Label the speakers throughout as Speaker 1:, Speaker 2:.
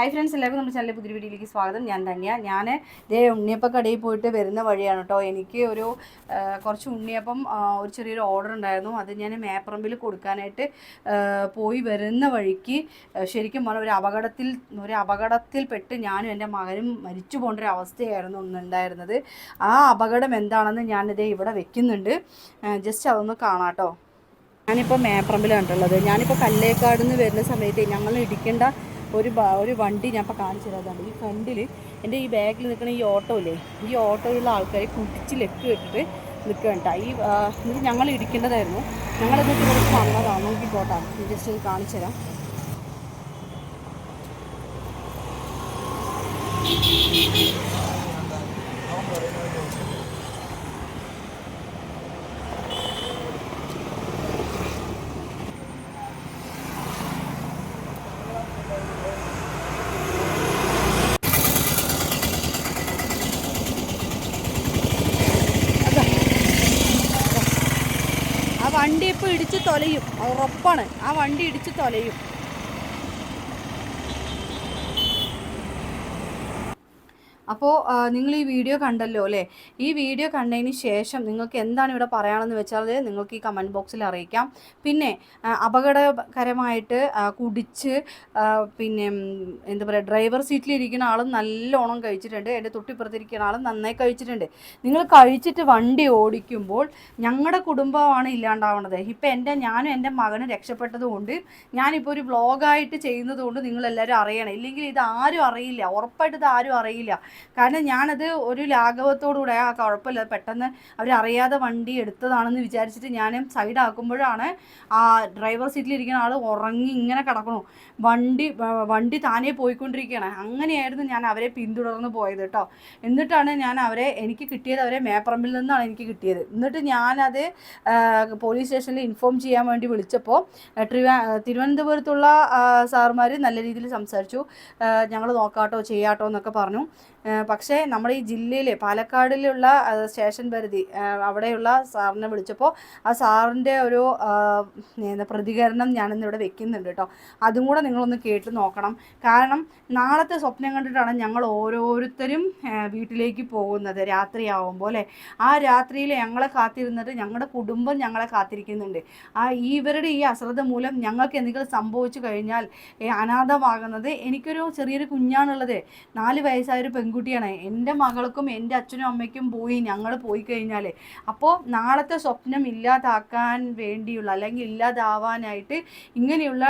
Speaker 1: Hi friends എല്ലാവർക്കും നമ്മുടെ ചാനലിലെ പുതിയ വീഡിയോയിലേക്ക് സ്വാഗതം. ഞാൻ ധന്യ. ഞാൻ ഇതേ ഉണ്ണിയപ്പം കടയിൽ പോയിട്ട് വരുന്ന വഴിയാണ് കേട്ടോ എനിക്ക് ഒരു കുറച്ച് ഉണ്ണിയപ്പം ഒരു ചെറിയൊരു ഓർഡർ ഉണ്ടായിരുന്നു. അത് ഞാൻ മേപ്പറമ്പിൽ കൊടുക്കാനായിട്ട് പോയി വരുന്ന വഴിക്ക് ശരിക്കും പറഞ്ഞാൽ ഒരു അപകടത്തിൽ ഒരു അപകടത്തിൽപ്പെട്ട് ഞാനും എന്റെ മകനും മരിച്ചു പോകേണ്ട ഒരു അവസ്ഥയായിരുന്നു ഒന്നുണ്ടായിരുന്നത് ആ അപകടം എന്താണെന്ന് ഞാനിതേ ഇവിടെ വെക്കുന്നുണ്ട്. ജസ്റ്റ് അതൊന്ന് കാണാം കേട്ടോ ഞാനിപ്പോൾ മേപ്പറമ്പിലാണ് ഉള്ളത്. ഞാനിപ്പോൾ കല്ലേക്കാട് നിന്ന് വരുന്ന സമയത്ത് ഞങ്ങൾ ഇടിക്കേണ്ട ഒരു ഒരു വണ്ടി ഞാൻ ഇപ്പോൾ കാണിച്ചു തരാതാണ് ഈ ഫ്രണ്ടിൽ എന്റെ ഈ ബാഗിൽ നിൽക്കുന്ന ഈ ഓട്ടോ ഇല്ലേ? ഈ ഓട്ടോയിലുള്ള ആൾക്കാരെ കുടിച്ച് ലെക്ക് ഇട്ടിട്ട് നിൽക്കണ്ട ഈ ഇത് ഞങ്ങൾ ഇടിക്കേണ്ടതായിരുന്നു. ഞങ്ങളെന്നിട്ട് കുറച്ച് വന്നതാണ്. നോക്കി നോക്കിക്കോട്ടാ ജസ്റ്റ് ഇത് കാണിച്ചു തരാം. അതാ. ആ വണ്ടി ഇപ്പോൾ ഇടിച്ച് തൊലയും. ഉറപ്പാണ്. ആ വണ്ടി ഇടിച്ച് തൊലയും. അപ്പോൾ നിങ്ങൾ ഈ വീഡിയോ കണ്ടല്ലോ അല്ലേ? ഈ വീഡിയോ കണ്ടതിന് ശേഷം നിങ്ങൾക്ക് എന്താണ് ഇവിടെ പറയാനെന്ന് വെച്ചാൽ നിങ്ങൾക്ക് ഈ കമന്റ് ബോക്സിൽ അറിയിക്കാം. പിന്നെ അപകടകരമായിട്ട് കുടിച്ച് പിന്നെ എന്താ പറയുക ഡ്രൈവർ സീറ്റിൽ ഇരിക്കുന്ന ആളും നല്ലോണം കഴിച്ചിട്ടുണ്ട്. എന്റെ തൊട്ടിപ്പുറത്തിരിക്കുന്ന ആളും നന്നായി കഴിച്ചിട്ടുണ്ട്. നിങ്ങൾ കഴിച്ചിട്ട് വണ്ടി ഓടിക്കുമ്പോൾ ഞങ്ങളുടെ കുടുംബമാണ് ഇല്ലാണ്ടാവുന്നത് ഇപ്പം എന്റെ ഞാനും എന്റെ മകനും രക്ഷപ്പെട്ടതുകൊണ്ട് ഞാനിപ്പോൾ ഒരു വ്ളോഗായിട്ട് ചെയ്യുന്നതുകൊണ്ട് നിങ്ങളെല്ലാവരും അറിയണം. ഇല്ലെങ്കിൽ ഇത് ആരും അറിയില്ല. ഉറപ്പായിട്ട് ഇത് ആരും അറിയില്ല. കാരണം ഞാനത് ഒരു ലാഘവത്തോടുകൂടെ ആ കുഴപ്പമില്ല. പെട്ടെന്ന് അവരറിയാതെ വണ്ടി എടുത്തതാണെന്ന് വിചാരിച്ചിട്ട് ഞാൻ സൈഡാക്കുമ്പോഴാണ് ആ ഡ്രൈവർ സീറ്റിലിരിക്കുന്ന ആൾ ഉറങ്ങി ഇങ്ങനെ കിടക്കണു. വണ്ടി വണ്ടി താനേ പോയിക്കൊണ്ടിരിക്കുകയാണ് അങ്ങനെയായിരുന്നു ഞാൻ അവരെ പിന്തുടർന്ന് പോയത് കേട്ടോ എന്നിട്ടാണ് ഞാൻ അവരെ എനിക്ക് കിട്ടിയത് അവരെ മേപ്പറമ്പിൽ നിന്നാണ് എനിക്ക് കിട്ടിയത്. എന്നിട്ട് ഞാനത് പോലീസ് സ്റ്റേഷനിൽ ഇൻഫോം ചെയ്യാൻ വേണ്ടി വിളിച്ചപ്പോൾ തിരുവനന്തപുരത്തുള്ള സാറുമാർ നല്ല രീതിയിൽ സംസാരിച്ചു. ഞങ്ങൾ നോക്കാട്ടോ ചെയ്യാട്ടോ എന്നൊക്കെ പറഞ്ഞു. പക്ഷേ നമ്മുടെ ഈ ജില്ലയിൽ പാലക്കാടിലുള്ള സ്റ്റേഷൻ പരിധി അവിടെയുള്ള സാറിനെ വിളിച്ചപ്പോൾ ആ സാറിന്റെ ഒരു എന്താ പ്രതികരണം ഞാനിന്നിവിടെ വെക്കുന്നുണ്ട് കേട്ടോ. അതും കൂടെ നിങ്ങളൊന്ന് കേട്ട് നോക്കണം. കാരണം നാളത്തെ സ്വപ്നം കണ്ടിട്ടാണ് ഞങ്ങൾ ഓരോരുത്തരും വീട്ടിലേക്ക് പോകുന്നത് രാത്രിയാവുമ്പോൾ അല്ലേ? ആ രാത്രിയിൽ ഞങ്ങളെ കാത്തിരുന്നിട്ട് ഞങ്ങളുടെ കുടുംബം ഞങ്ങളെ കാത്തിരിക്കുന്നുണ്ട്. ആ ഇവരുടെ ഈ അശ്രദ്ധ മൂലം ഞങ്ങൾക്ക് എന്തെങ്കിലും സംഭവിച്ചു കഴിഞ്ഞാൽ അനാഥമാകുന്നത് എനിക്കൊരു ചെറിയൊരു കുഞ്ഞാണുള്ളത്. നാല് വയസ്സായൊരു പെൺകുട്ടിയാണ്. എന്റെ മകൾക്കും എന്റെ അച്ഛനും അമ്മയ്ക്കും പോയി ഞങ്ങൾ പോയി കഴിഞ്ഞാൽ അപ്പോൾ നാളത്തെ സ്വപ്നം ഇല്ലാതാക്കാൻ വേണ്ടിയുള്ള അല്ലെങ്കിൽ ഇല്ലാതാവാനായിട്ട് ഇങ്ങനെയുള്ള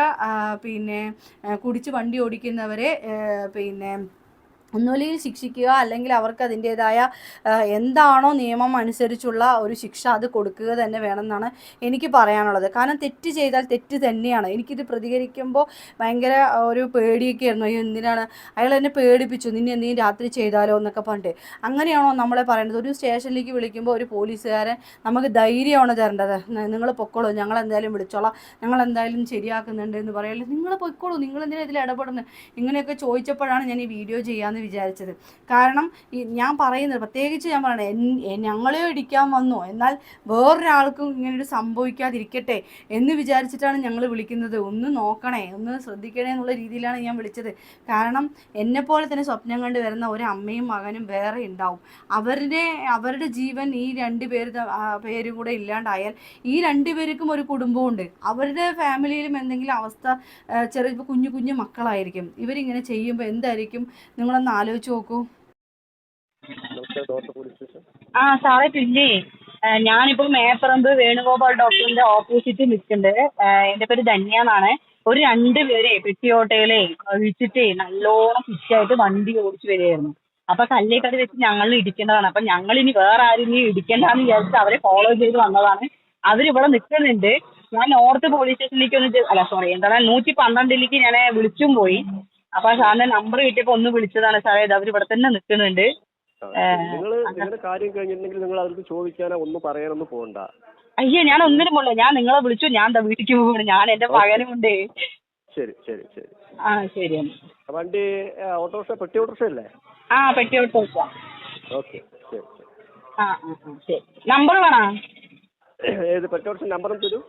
Speaker 1: പിന്നെ കുടിച്ച് വണ്ടി ഓടിക്കുന്നവരെ പിന്നെ ഒന്നുമില്ലെങ്കിൽ ശിക്ഷിക്കുക അല്ലെങ്കിൽ അവർക്ക് അതിന്റേതായ എന്താണോ നിയമം അനുസരിച്ചുള്ള ഒരു ശിക്ഷ അത് കൊടുക്കുക തന്നെ വേണമെന്നാണ് എനിക്ക് പറയാനുള്ളത്. കാരണം തെറ്റ് ചെയ്താൽ തെറ്റ് തന്നെയാണ്. എനിക്കിത് പ്രതികരിക്കുമ്പോൾ ഭയങ്കര ഒരു പേടിയൊക്കെ ആയിരുന്നു. അയ്യോ എന്തിനാണ്? അയാൾ എന്നെ പേടിപ്പിച്ചു. നിന്നെ എന്തെങ്കിലും രാത്രി ചെയ്താലോ എന്നൊക്കെ പറഞ്ഞിട്ട്. അങ്ങനെയാണോ നമ്മളെ പറയേണ്ടത്? ഒരു സ്റ്റേഷനിലേക്ക് വിളിക്കുമ്പോൾ ഒരു പോലീസുകാരൻ നമുക്ക് ധൈര്യമാണ് തരേണ്ടത്. നിങ്ങൾ പൊക്കോളൂ. ഞങ്ങൾ എന്തായാലും വിളിച്ചോളാം. ഞങ്ങൾ എന്തായാലും ശരിയാക്കുന്നുണ്ട് എന്ന് പറയല്ലേ. നിങ്ങൾ പൊയ്ക്കോളൂ. നിങ്ങൾ എന്തിനാ ഇതിൽ ഇടപെടുന്നത്? ഇങ്ങനെയൊക്കെ ചോദിച്ചപ്പോഴാണ് ഞാൻ ഈ വീഡിയോ ചെയ്യാമെന്ന് വിചാരിച്ചത്. കാരണം ഞാൻ പറയുന്നത് പ്രത്യേകിച്ച് ഞാൻ പറയണേ ഞങ്ങളെയോ ഇടിക്കാൻ വന്നു എന്നാൽ വേറൊരാൾക്കും ഒരു സംഭവിക്കാതിരിക്കട്ടെ എന്ന് വിചാരിച്ചിട്ടാണ് ഞങ്ങൾ വിളിക്കുന്നത്. ഒന്ന് നോക്കണേ ഒന്ന് ശ്രദ്ധിക്കണേ എന്നുള്ള രീതിയിലാണ് ഞാൻ വിളിച്ചത്. കാരണം എന്നെപ്പോലെ തന്നെ സ്വപ്നം കണ്ട് വരുന്ന ഒരു അമ്മയും മകനും വേറെ ഉണ്ടാവും. അവരുടെ അവരുടെ ജീവൻ ഈ രണ്ട് പേര് പേര് കൂടെ ഇല്ലാണ്ടായാൽ ഈ രണ്ട് പേർക്കും ഒരു കുടുംബമുണ്ട് അവരുടെ ഫാമിലിയിലും എന്തെങ്കിലും അവസ്ഥ ചെറിയ കുഞ്ഞു കുഞ്ഞു മക്കളായിരിക്കും. ഇവരിങ്ങനെ ചെയ്യുമ്പോൾ എന്തായിരിക്കും? നിങ്ങളൊന്ന് ആലോചിച്ച് നോക്കൂ.
Speaker 2: ആ സാറേ പിന്നെ ഞാനിപ്പോ മേപ്പറമ്പ് വേണുഗോപാൽ ഡോക്ടറിന്റെ ഓപ്പോസിറ്റ് നിൽക്കുന്നുണ്ട്. എന്റെ പേര് ധന്യ എന്നാണ്. ഒരു രണ്ട് പേരെ പെട്ടിയോട്ടയിലെ കഴിച്ചിട്ടേ നല്ലോണം ഫിഷായിട്ട് വണ്ടി ഓടിച്ചു വരികയായിരുന്നു. അപ്പൊ കല്ലേക്കടി വെച്ച് ഞങ്ങൾ ഇടിക്കേണ്ടതാണ്. അപ്പൊ ഞങ്ങൾ ഇനി വേറെ ആരും ഇനി ഇടിക്കേണ്ടെന്ന് വിചാരിച്ച് അവരെ ഫോളോ ചെയ്ത് വന്നതാണ്. അവരിവിടെ നിൽക്കുന്നുണ്ട്. ഞാൻ നോർത്ത് പോലീസ് സ്റ്റേഷനിലേക്ക് ഒന്ന് അല്ല സോറി എന്താണ് നൂറ്റി പന്ത്രണ്ടിലേക്ക് ഞാൻ വിളിച്ചും പോയി. അപ്പൊ സാറിന്റെ നമ്പർ കിട്ടിയപ്പോ ഒന്ന് വിളിച്ചതാണ് സാറേ ഇത് അവർ ഇവിടെ തന്നെ നിൽക്കുന്നുണ്ട്.
Speaker 3: നിങ്ങൾ നിങ്ങളുടെ കാര്യം കഴിഞ്ഞിട്ടുണ്ടെങ്കിൽ നിങ്ങൾ അവർക്ക് ചോദിക്കാനോ ഒന്നും പറയാനൊന്നും പോകണ്ട.
Speaker 2: അയ്യോ ഞാൻ ഒന്നിനും പോണില്ല. ഞാൻ നിങ്ങളെ വിളിച്ചു ഞാൻ എന്താ വീട്ടിലേക്ക് പോവാണ്. ഞാൻ എന്റെ മകനും ഉണ്ട്
Speaker 3: ശരി ശരി ശരി.
Speaker 2: ആ ശരി
Speaker 3: വണ്ടി ഓട്ടോറിക്ഷ പെട്ടി ഓട്ടോറിക്ഷ അല്ലേ
Speaker 2: ആ പെട്ടി ഓട്ടോറിക്ഷ. വെക്കാം
Speaker 3: ഓക്കെ ശരി ശരി.
Speaker 2: ആ ശരി. നമ്പർ വേണോ?
Speaker 3: ഏത് പെട്ടി ഓട്ടോറിക്ഷ നമ്പർ തരൂ.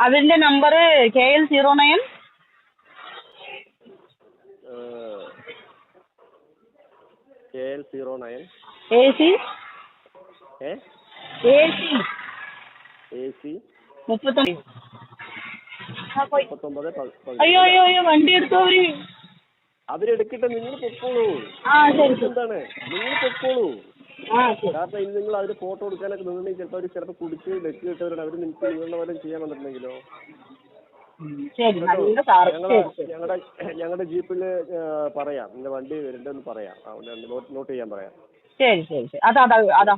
Speaker 2: അതിന്റെ number K L zero nine
Speaker 3: A, K L zero nine
Speaker 2: A C
Speaker 3: A?
Speaker 2: A C
Speaker 3: A C
Speaker 2: മുപ്പത്തൊമ്പത്. ആ, പോയി.
Speaker 3: മുപ്പത്തൊമ്പത് പ- പതിനെട്ട്.
Speaker 2: അയ്യോ അയ്യോ അയ്യോ വണ്ടി എടുത്തോ അവർ?
Speaker 3: അവരെടുക്കട്ടെ നിങ്ങൾ പൊക്കോളൂ.
Speaker 2: ആ ശരി ശരി.
Speaker 3: എന്താണ്? നിങ്ങൾ പൊക്കോളൂ.
Speaker 2: ആ ശരി.
Speaker 3: കാരണം ഇനി നിങ്ങൾ അതിന് ഫോട്ടോ എടുക്കാനൊക്കെ നിന്നിട്ടുണ്ടെങ്കിൽ ചിലപ്പോൾ അവർ ചിലപ്പോൾ കുടിച്ച് ലക്ക് കിട്ടവരാണ് അവർ നിങ്ങൾക്ക് നിങ്ങളുടെ വല്ലതും ചെയ്യാൻ വന്നിട്ടുണ്ടെങ്കിലോ?
Speaker 2: ശരി നല്ല സാറ്.
Speaker 3: ഞങ്ങളുടെ ഞങ്ങളുടെ ജീപ്പിൽ പറയാം. നിന്റെ വണ്ടി വരുന്നുണ്ടെന്ന് പറയാം. നോട്ട് ചെയ്യാൻ പറയാം.
Speaker 2: ശരി ശരി ശരി. അതാ അതാ അതാ.